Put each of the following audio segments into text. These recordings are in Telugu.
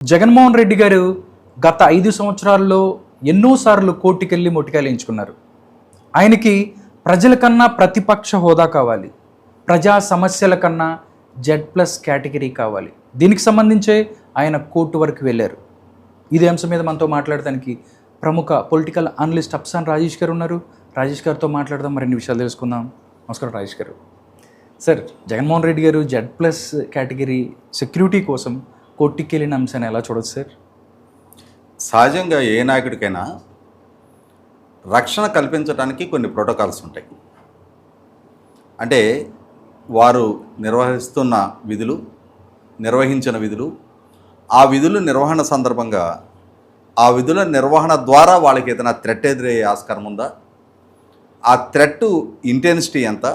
జగన్మోహన్ రెడ్డి గారు గత ఐదు సంవత్సరాల్లో ఎన్నోసార్లు కోర్టుకెళ్ళి మొటికాయించుకున్నారు ఆయనకి ప్రజల కన్నా ప్రతిపక్ష హోదా కావాలి. ప్రజా సమస్యల కన్నా జెడ్ ప్లస్ కేటగిరీ కావాలి. దీనికి సంబంధించే ఆయన కోర్టు వరకు వెళ్ళారు. ఇదే అంశం మీద మనతో మాట్లాడడానికి ప్రముఖ పొలిటికల్ అనలిస్ట్ అప్సాన్ రాజేష్ గారు ఉన్నారు. రాజేష్ గారితో మాట్లాడదాం మరిన్ని విషయాలు తెలుసుకుందాం. నమస్కారం రాజేష్ గారు. సార్ జగన్మోహన్ రెడ్డి గారు జెడ్ ప్లస్ కేటగిరీ సెక్యూరిటీ కోసం కొట్టికెళ్ళిన అంశాన్ని ఎలా చూడొచ్చు సార్? సహజంగా ఏ నాయకుడికైనా రక్షణ కల్పించడానికి కొన్ని ప్రోటోకాల్స్ ఉంటాయి. అంటే వారు నిర్వహిస్తున్న విధులు నిర్వహించిన విధులు ఆ విధుల నిర్వహణ సందర్భంగా ఆ విధుల నిర్వహణ ద్వారా వాళ్ళకి ఏదైనా థ్రెట్ ఎదురయ్యే ఆస్కారం ఉందా? ఆ థ్రెట్ ఇంటెన్సిటీ ఎంత?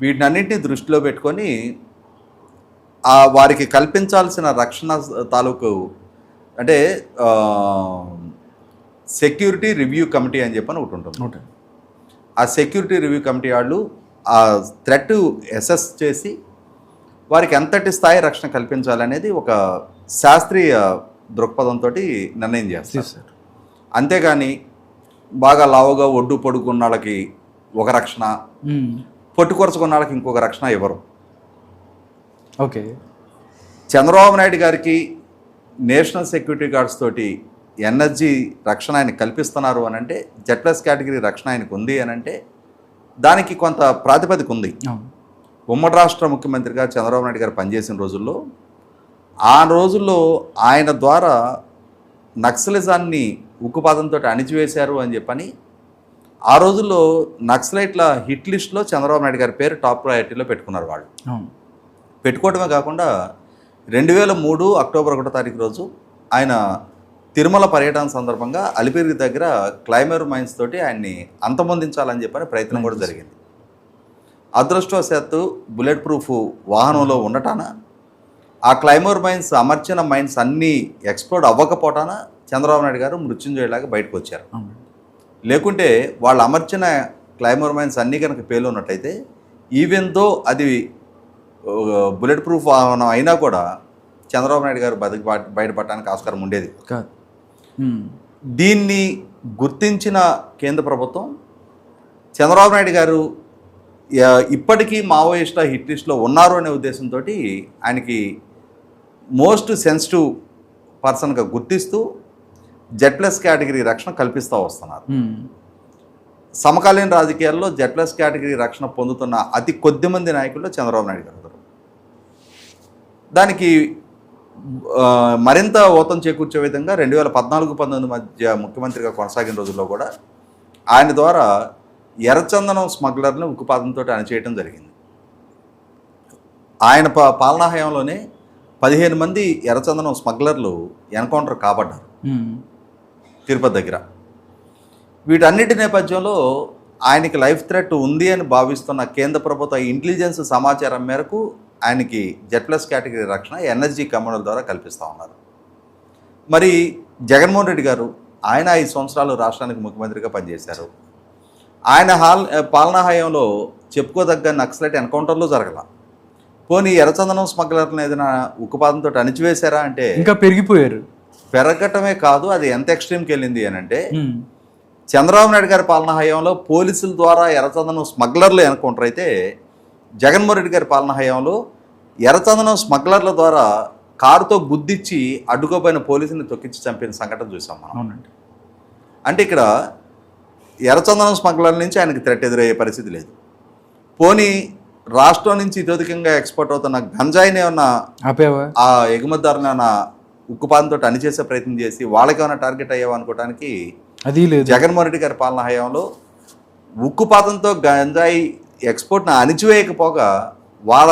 వీటినన్నింటినీ దృష్టిలో పెట్టుకొని ఆ వారికి కల్పించాల్సిన రక్షణ తాలూకు అంటే సెక్యూరిటీ రివ్యూ కమిటీ అని చెప్పని ఒకటి ఉంటుంది. ఆ సెక్యూరిటీ రివ్యూ కమిటీ వాళ్ళు ఆ థ్రెట్ అసెస్ చేసి వారికి ఎంతటి స్థాయి రక్షణ కల్పించాలనేది ఒక శాస్త్రీయ దృక్పథంతో నిర్ణయం చేస్తారు. సార్ అంతేగాని బాగా లావుగా ఒడ్డు పొడుగున్న వాళ్ళకి ఒక రక్షణ పొట్టుకొరచుకున్న వాళ్ళకి ఇంకొక రక్షణ ఇవ్వరు ఓకే. చంద్రబాబు నాయుడు గారికి నేషనల్ సెక్యూరిటీ గార్డ్స్ తోటి ఎనర్జీ రక్షణ ఆయన కల్పిస్తున్నారు అని అంటే జెడ్ ప్లస్ కేటగిరీ రక్షణ ఆయనకు ఉంది అని అంటే దానికి కొంత ప్రాతిపదిక ఉంది. ఉమ్మడి రాష్ట్ర ముఖ్యమంత్రిగా చంద్రబాబు నాయుడు గారు పనిచేసిన రోజుల్లో ఆ రోజుల్లో ఆయన ద్వారా నక్సలిజాన్ని ఉక్కుపాదంతో అణిచివేశారు అని చెప్పని ఆ రోజుల్లో నక్సలైట్ల హిట్ లిస్ట్లో చంద్రబాబు నాయుడు గారి పేరు టాప్ ప్రయారిటీలో పెట్టుకున్నారు వాళ్ళు. పెట్టుకోవడమే కాకుండా రెండు వేల మూడు అక్టోబర్ ఒకటో తారీఖు రోజు ఆయన తిరుమల పర్యటన సందర్భంగా అలిపిరి దగ్గర క్లైమర్ మైన్స్ తోటి ఆయన్ని అంతమొందించాలని చెప్పని ప్రయత్నం కూడా జరిగింది. అదృష్టవశాత్తు బుల్లెట్ ప్రూఫ్ వాహనంలో ఉండటాన ఆ క్లైమర్ మైన్స్ అమర్చిన మైన్స్ అన్నీ ఎక్స్ప్లోడ్ అవ్వకపోవటాన చంద్రబాబు నాయుడు గారు మృత్యుంజయలాగా బయటకు వచ్చారు. లేకుంటే వాళ్ళు అమర్చిన క్లైమర్ మైన్స్ అన్నీ కనుక పేలు ఉన్నట్టయితే ఈవెన్ దో అది బుల్లెట్ ప్రూఫ్ వాహనం అయినా కూడా చంద్రబాబు నాయుడు గారు బతికి బయట- బయటపడటానికి ఆస్కారం ఉండేది. దీన్ని గుర్తించిన కేంద్ర ప్రభుత్వం చంద్రబాబు నాయుడు గారు ఇప్పటికీ మావోయిస్టుల హిట్ లిస్ట్లో ఉన్నారు అనే ఉద్దేశంతో ఆయనకి మోస్ట్ సెన్సిటివ్ పర్సన్గా గుర్తిస్తూ జెడ్ ప్లస్ కేటగిరీ రక్షణ కల్పిస్తూ వస్తున్నారు. సమకాలీన రాజకీయాల్లో జెడ్ ప్లస్ కేటగిరీ రక్షణ పొందుతున్న అతి కొద్ది మంది నాయకుల్లో చంద్రబాబు నాయుడు గారు. దానికి మరింత ఓతం చేకూర్చే విధంగా రెండు వేల పద్నాలుగు పంతొమ్మిది మధ్య ముఖ్యమంత్రిగా కొనసాగిన రోజుల్లో కూడా ఆయన ద్వారా ఎర్రచందనం స్మగ్లర్ని ఉక్కుపాదంతో అణిచేయటం జరిగింది. ఆయన పా పాలనా హయాంలోనే పదిహేను మంది ఎర్రచందనం స్మగ్లర్లు ఎన్కౌంటర్ కాబడ్డారు. తిరుపతి దగ్గర. వీటన్నిటి నేపథ్యంలో ఆయనకి లైఫ్ థ్రెట్ ఉంది అని భావిస్తున్న కేంద్ర ప్రభుత్వ ఇంటెలిజెన్స్ సమాచారం మేరకు ఆయనకి జెడ్ ప్లస్ కేటగిరీ రక్షణ ఎనర్జీ కమ్యూనల్ ద్వారా కల్పిస్తూ ఉన్నారు. మరి జగన్మోహన్ రెడ్డి గారు ఆయన ఐదు సంవత్సరాలు రాష్ట్రానికి ముఖ్యమంత్రిగా పనిచేశారు. ఆయన హాల్ పాలనా హయాంలో చెప్పుకోదగ్గ నక్సలైట్ ఎన్కౌంటర్లు జరగల. పోనీ ఎర్రచందనం స్మగ్లర్లను ఏదైనా ఉక్కుపాదంతో అణిచివేశారా అంటే ఇంకా పెరిగిపోయారు. పెరగటమే కాదు అది ఎంత ఎక్స్ట్రీమ్కి వెళ్ళింది అని అంటే. చంద్రబాబు నాయుడు గారి పాలనా హయాంలో పోలీసుల ద్వారా ఎర్రచందనం స్మగ్లర్లు ఎన్కౌంటర్ అయితే జగన్మోహన్ రెడ్డి గారి పాలనా హయాంలో ఎర్రచందనం స్మగ్లర్ల ద్వారా కారుతో గుద్దిచ్చి అడ్డుకోపోయిన పోలీసుని తొక్కించి చంపిన సంఘటన చూసాం మనం. అవునండి. అంటే ఇక్కడ ఎర్రచందనం స్మగ్లర్ల నుంచి ఆయనకి థ్రెట్ ఎదురయ్యే పరిస్థితి లేదు. పోనీ రాష్ట్రం నుంచి ఇతోధికంగా ఎక్స్పోర్ట్ అవుతున్న గంజాయిని ఏమన్నా ఆ ఎగుమతిదారుని ఏమన్నా ఉక్కుపాదంతో అణిచేసే ప్రయత్నం చేసి వాళ్ళకి ఏమైనా టార్గెట్ అయ్యావు అనుకోవడానికి అది లేదు. జగన్మోహన్ రెడ్డి గారి పాలన హయాంలో ఉక్కుపాతంతో గంజాయి ఎక్స్పోర్ట్ని అణిచివేయకపోగా వాళ్ళ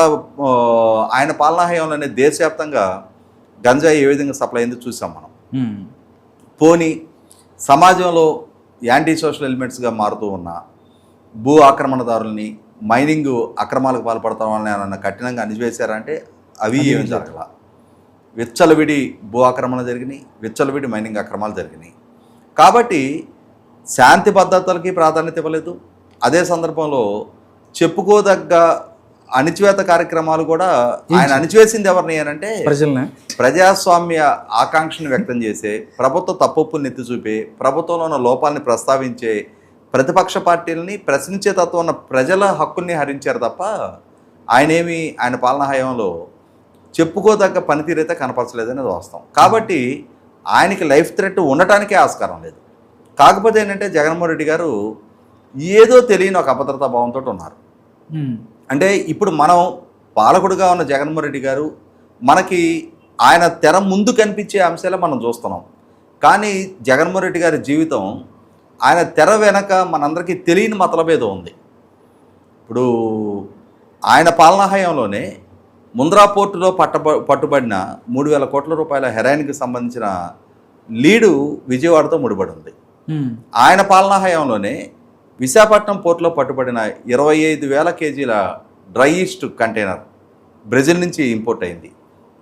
ఆయన పాలనా హయాంలోనే దేశవ్యాప్తంగా గంజాయి ఏ విధంగా సప్లై అయిందో చూసాం మనం. పోని సమాజంలో యాంటీ సోషల్ ఎలిమెంట్స్గా మారుతూ ఉన్న భూ ఆక్రమణదారుల్ని మైనింగ్ అక్రమాలకు పాల్పడతాం వాళ్ళని కఠినంగా అణిచివేశారంటే అవి ఏమి జరగల. విచ్చలవిడి భూ ఆక్రమణ జరిగినాయి విచ్చలవిడి మైనింగ్ అక్రమాలు జరిగినాయి. కాబట్టి శాంతి భద్రతలకి ప్రాధాన్యత ఇవ్వలేదు. అదే సందర్భంలో చెప్పుకోదగ్గ అణిచివేత కార్యక్రమాలు కూడా ఆయన అణిచివేసింది ఎవరిని అంటే ప్రజల్ని? ప్రజాస్వామ్య ఆకాంక్షను వ్యక్తం చేసే ప్రభుత్వ తప్పుని ఎత్తి చూపే ప్రభుత్వంలో ఉన్న లోపాలని ప్రస్తావించే ప్రతిపక్ష పార్టీలని ప్రశ్నించే తత్వం ఉన్న ప్రజల హక్కుల్ని హరించారు తప్ప ఆయనేమి ఆయన పాలనా హయాంలో చెప్పుకోదగ్గ పనితీరైతే కనపరచలేదనేది వాస్తవం. కాబట్టి ఆయనకి లైఫ్ థ్రెట్ ఉండటానికే ఆస్కారం లేదు. కాకపోతే ఏంటంటే జగన్మోహన్ రెడ్డి గారు ఏదో తెలియని ఒక అభద్రతా భావంతో ఉన్నారు. అంటే ఇప్పుడు మనం పాలకుడుగా ఉన్న జగన్మోహన్ రెడ్డి గారు మనకి ఆయన తెర ముందు కనిపించే అంశాలే మనం చూస్తున్నాం. కానీ జగన్మోహన్ రెడ్డి గారి జీవితం ఆయన తెర వెనక మనందరికీ తెలియని మతలబేదో ఉంది. ఇప్పుడు ఆయన పాలనా హయాంలోనే ముంద్రా పోర్టులో పట్టబ పట్టుబడిన మూడు వేల కోట్ల రూపాయల హెరాయిన్కి సంబంధించిన లీడు విజయవాడతో ముడిపడి ఉంది. ఆయన పాలనా హయాంలోనే విశాఖపట్నం పోర్టులో పట్టుబడిన ఇరవై ఐదు వేల కేజీల డ్రై ఈస్ట్ కంటైనర్ బ్రెజిల్ నుంచి ఇంపోర్ట్ అయింది.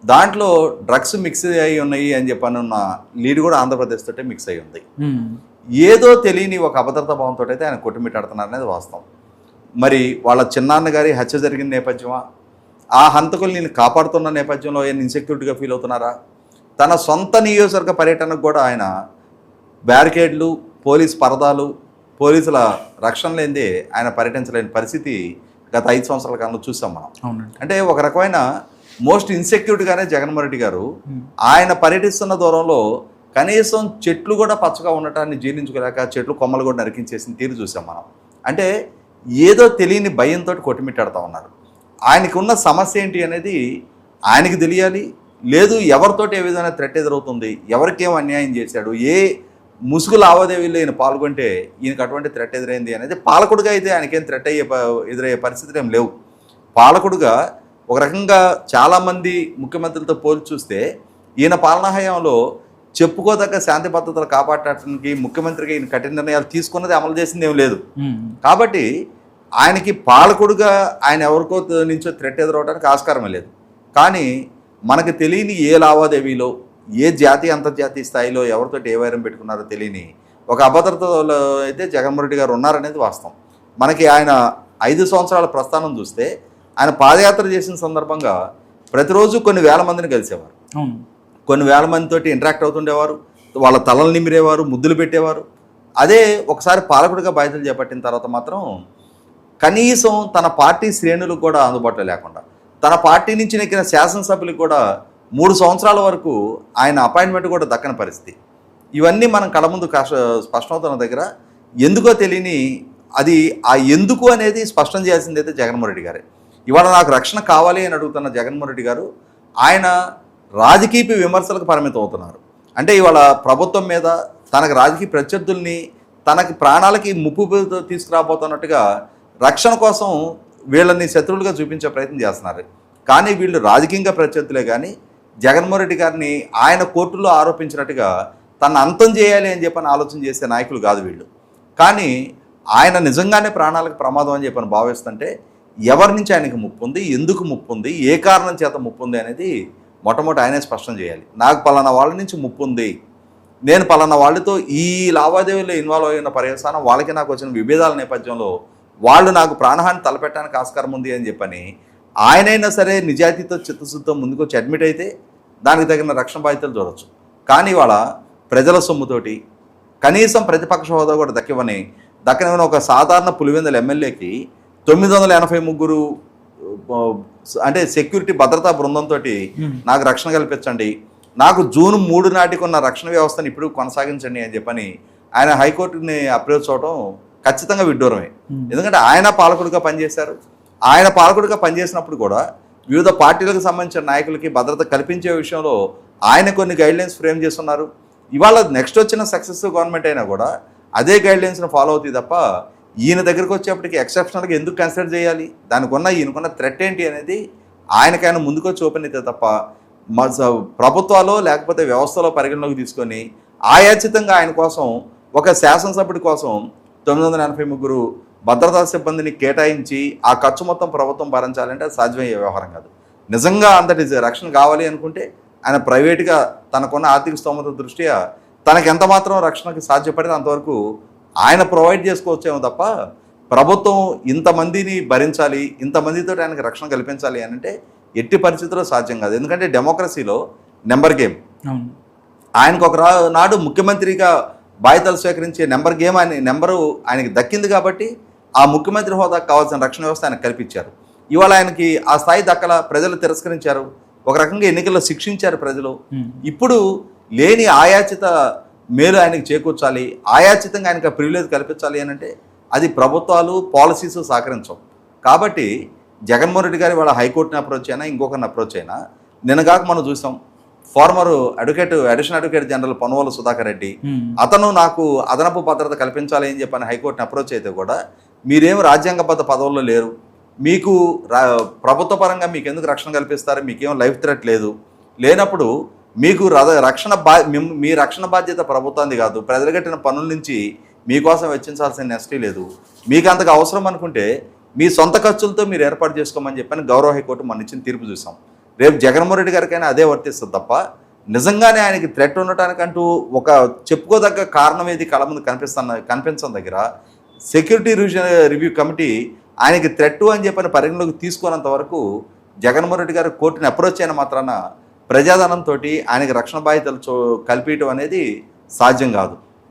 దాంట్లో డ్రగ్స్ మిక్స్ అయి ఉన్నాయి అని చెప్పని ఉన్న లీడ్ కూడా ఆంధ్రప్రదేశ్ తోటే మిక్స్ అయి ఉంది. ఏదో తెలియని ఒక అభద్రతా భావంతో అయితే ఆయన కొట్టుమిట్టాడుతున్నారు అనేది వాస్తవం. మరి వాళ్ళ చిన్నాన్న గారి హత్య జరిగిన నేపథ్యమా? ఆ హంతకులు నేను కాపాడుతున్న నేపథ్యంలో ఆయన ఇన్సెక్యూరిటీగా ఫీల్ అవుతున్నారా? తన సొంత నియోజకవర్గ పర్యటనకు కూడా ఆయన బ్యారికేడ్లు పోలీస్ పరదాలు పోలీసుల రక్షణ లేనిదే ఆయన పర్యటించలేని పరిస్థితి గత ఐదు సంవత్సరాల కాలంలో చూసాం మనం. అంటే ఒక రకమైన మోస్ట్ ఇన్సెక్యూర్డ్గానే జగన్మోహన్ రెడ్డి గారు ఉమ్, ఆయన పర్యటిస్తున్న దూరంలో కనీసం చెట్లు కూడా పచ్చగా ఉండటాన్ని జీర్ణించుకోలేక చెట్లు కొమ్మలు కూడా నరికించేసిన తీరు చూసాం మనం. అంటే ఏదో తెలియని భయంతో కొట్టుమిట్టాడుతూ ఉన్నారు. ఆయనకు ఉన్న సమస్య ఏంటి అనేది ఆయనకి తెలియాలి. లేదు ఎవరితోటి ఏ విధమైన థ్రెట్ ఎదురవుతుంది? ఎవరికేం అన్యాయం చేశాడు? ఏ ముసుగు లావాదేవీల్లో ఈయన పాల్గొంటే ఈయనకు అటువంటి థ్రెట్ ఎదురైంది అనేది పాలకుడుగా అయితే ఆయనకేం థ్రెట్ అయ్యే ఎదురయ్యే పరిస్థితులు ఏం లేవు. పాలకుడుగా ఒక రకంగా చాలామంది ముఖ్యమంత్రులతో పోల్చి చూస్తే ఈయన పాలనా హయాంలో చెప్పుకోదగ్గ శాంతి భద్రతలు కాపాడటానికి ముఖ్యమంత్రిగా ఈయన కఠిన నిర్ణయాలు తీసుకున్నది అమలు చేసింది ఏం లేదు. కాబట్టి ఆయనకి పాలకుడుగా ఆయన ఎవరికో నుంచో థ్రెట్ ఎదురవడానికి ఆస్కారం లేదు. కానీ మనకు తెలియని ఏ లావాదేవీలో ఏ జాతీయ అంతర్జాతీయ స్థాయిలో ఎవరితో ఏ వైరం పెట్టుకున్నారో తెలియని ఒక అభద్రతలో అయితే జగన్మోహన్ రెడ్డి గారు ఉన్నారనేది వాస్తవం. మనకి ఆయన ఐదు సంవత్సరాల ప్రస్థానం చూస్తే ఆయన పాదయాత్ర చేసిన సందర్భంగా ప్రతిరోజు కొన్ని వేల మందిని కలిసేవారు. కొన్ని వేల మందితోటి ఇంటరాక్ట్ అవుతుండేవారు. వాళ్ళ తలలు నిమిరేవారు ముద్దులు పెట్టేవారు. అదే ఒకసారి పాలకుడిగా బాధ్యతలు చేపట్టిన తర్వాత మాత్రం కనీసం తన పార్టీ శ్రేణులకు కూడా అందుబాటులో లేకుండా తన పార్టీ నుంచి నెక్కిన శాసనసభ్యులకు కూడా మూడు సంవత్సరాల వరకు ఆయన అపాయింట్మెంట్ కూడా దక్కని పరిస్థితి. ఇవన్నీ మనం కళ ముందు కష్ట స్పష్టమవుతున్న దగ్గర ఎందుకో తెలియని అది ఆ ఎందుకు అనేది స్పష్టం చేయాల్సింది అయితే జగన్మోహన్ రెడ్డి గారే. ఇవాళ నాకు రక్షణ కావాలి అని అడుగుతున్న జగన్మోహన్ రెడ్డి గారు ఆయన రాజకీయ విమర్శలకు పరిమితం అవుతున్నారు. అంటే ఇవాళ ప్రభుత్వం మీద తనకు రాజకీయ ప్రత్యర్థుల్ని తనకి ప్రాణాలకి ముప్పు తీసుకురాబోతున్నట్టుగా రక్షణ కోసం వీళ్ళని శత్రువులుగా చూపించే ప్రయత్నం చేస్తున్నారు. కానీ వీళ్ళు రాజకీయంగా ప్రత్యర్థులే కానీ జగన్మోహన్ రెడ్డి గారిని ఆయన కోర్టులో ఆరోపించినట్టుగా తను అంతం చేయాలి అని చెప్పని ఆలోచన చేసే నాయకులు కాదు వీళ్ళు. కానీ ఆయన నిజంగానే ప్రాణాలకు ప్రమాదం అని చెప్పని భావిస్తుంటే ఎవరి నుంచి ఆయనకి ముప్పు ఉంది? ఎందుకు ముప్పు ఉంది? ఏ కారణం చేత ముప్పు ఉంది అనేది మొట్టమొదటి ఆయనే స్పష్టం చేయాలి. నాకు పలానా వాళ్ళ నుంచి ముప్పు ఉంది. నేను పలానా వాళ్ళతో ఈ లావాదేవీలో ఇన్వాల్వ్ అయిన పర్యవసానం వాళ్ళకి నాకు వచ్చిన విభేదాల నేపథ్యంలో వాళ్ళు నాకు ప్రాణహాని తలపెట్టడానికి ఆస్కారం ఉంది అని చెప్పని ఆయనైనా సరే నిజాయితీతో చిత్తశుద్ధితో ముందుకొచ్చి అడ్మిట్ అయితే దానికి తగిన రక్షణ బాధ్యతలు చూడొచ్చు. కానీ వాళ్ళ ప్రజల సొమ్ముతోటి కనీసం ప్రతిపక్ష హోదా కూడా దక్కివని దక్కనివని ఒక సాధారణ పులివెందుల ఎమ్మెల్యేకి తొమ్మిది వందల ఎనభై ముగ్గురు అంటే సెక్యూరిటీ భద్రతా బృందంతో నాకు రక్షణ కల్పించండి నాకు జూన్ మూడు నాటికి ఉన్న రక్షణ వ్యవస్థను ఇప్పుడు కొనసాగించండి అని చెప్పని ఆయన హైకోర్టుని అప్రోచ్ అవడం ఖచ్చితంగా విడ్డూరమే. ఎందుకంటే ఆయన పాలకుడిగా పనిచేశారు. ఆయన పాలకుడిగా పనిచేసినప్పుడు కూడా వివిధ పార్టీలకు సంబంధించిన నాయకులకి భద్రత కల్పించే విషయంలో ఆయన కొన్ని గైడ్లైన్స్ ఫ్రేమ్ చేస్తున్నారు. ఇవాళ నెక్స్ట్ వచ్చిన సక్సెస్ గవర్నమెంట్ అయినా కూడా అదే గైడ్లైన్స్ని ఫాలో అవుతాయి తప్ప ఈయన దగ్గరకు వచ్చేప్పటికి ఎక్సెప్షనల్గా ఎందుకు కన్సిడర్ చేయాలి? దానికి ఉన్న ఈయనకున్న థ్రెట్ ఏంటి అనేది ఆయనకైనా ముందుకొచ్చి ఓపెన్ అయితే తప్ప మ- స- ప్రభుత్వాలు లేకపోతే వ్యవస్థలో పరిగణలోకి తీసుకొని ఆయాచితంగా ఆయన కోసం ఒక శాసనసభ్యుడి కోసం తొమ్మిది వందల ఎనభై ముగ్గురు భద్రతా సిబ్బందిని కేటాయించి ఆ ఖర్చు మొత్తం ప్రభుత్వం భరించాలంటే అది సాధ్యమయ్యే వ్యవహారం కాదు. నిజంగా అంతటి రక్షణ కావాలి అనుకుంటే ఆయన ప్రైవేట్గా తనకున్న ఆర్థిక స్తోమత దృష్ట్యా తనకి ఎంత మాత్రం రక్షణకి సాధ్యపడితే అంతవరకు ఆయన ప్రొవైడ్ చేసుకోవచ్చేమో తప్ప ప్రభుత్వం ఇంతమందిని భరించాలి ఇంతమందితో ఆయనకి రక్షణ కల్పించాలి అని అంటే ఎట్టి పరిస్థితుల్లో సాధ్యం కాదు. ఎందుకంటే డెమోక్రసీలో నెంబర్ గేమ్. ఆయనకు ఒక నాడు ముఖ్యమంత్రిగా బాధ్యతలు స్వీకరించే నెంబర్ గేమ్ ఆయన నెంబరు ఆయనకి దక్కింది కాబట్టి ఆ ముఖ్యమంత్రి హోదాకు కావాల్సిన రక్షణ వ్యవస్థ ఆయన కల్పించారు ఇవాళ ఆయనకి ఆ స్థాయి దక్కల ప్రజలు తిరస్కరించారు ఒక రకంగా ఎన్నికల్లో శిక్షించారు ప్రజలు. ఇప్పుడు లేని ఆయాచిత మేలు ఆయనకి చేకూర్చాలి ఆయాచితంగా ఆయనకు ప్రివిలేజ్ కల్పించాలి అని అంటే అది ప్రభుత్వాలు పాలసీస్ సహకరించవు కాబట్టి జగన్మోహన్ రెడ్డి గారి వాళ్ళ హైకోర్టుని అప్రోచ్ అయినా ఇంకొకరిని అప్రోచ్ అయినా నిన్నగాక మనం చూసాం former advocate additional advocate general Panuvala Sudhakar Reddy. అతను నాకు అదనపు భద్రత కల్పించాలి అని చెప్పని హైకోర్టుని అప్రోచ్ అయితే కూడా మీరేం రాజ్యాంగబద్ధ పదవుల్లో లేరు. మీకు రా ప్రభుత్వ పరంగా మీకు ఎందుకు రక్షణ కల్పిస్తారు? మీకేం లైఫ్ థ్రెట్ లేదు. లేనప్పుడు మీకు రక్షణ బా మీ రక్షణ బాధ్యత ప్రభుత్వానికి కాదు. ప్రజలు కట్టిన పనుల నుంచి మీకోసం వెచ్చించాల్సిన నెస్టీ లేదు. మీకు అంతకు అవసరం అనుకుంటే మీ సొంత ఖర్చులతో మీరు ఏర్పాటు చేసుకోమని చెప్పని గౌరవ హైకోర్టు మన ఇచ్చిన తీర్పు చూసాం. రేపు జగన్మోహన్ రెడ్డి గారికైనా అదే వర్తిస్తుంది తప్ప నిజంగానే ఆయనకి థ్రెట్ ఉండటానికంటూ ఒక చెప్పుకోదగ్గ కారణం ఏది కళ ముందు కనిపిస్తున్న కనిపించడం దగ్గర సెక్యూరిటీ రివిజన్ రివ్యూ కమిటీ ఆయనకి థ్రెట్ అని చెప్పని పరిగణలోకి తీసుకోనంత వరకు జగన్మోహన్ రెడ్డి గారు కోర్టుని అప్రోచ్ అయిన మాత్రాన ప్రజాధనంతో ఆయనకి రక్షణ బాధ్యతలు కల్పించడం అనేది సాధ్యం కాదు.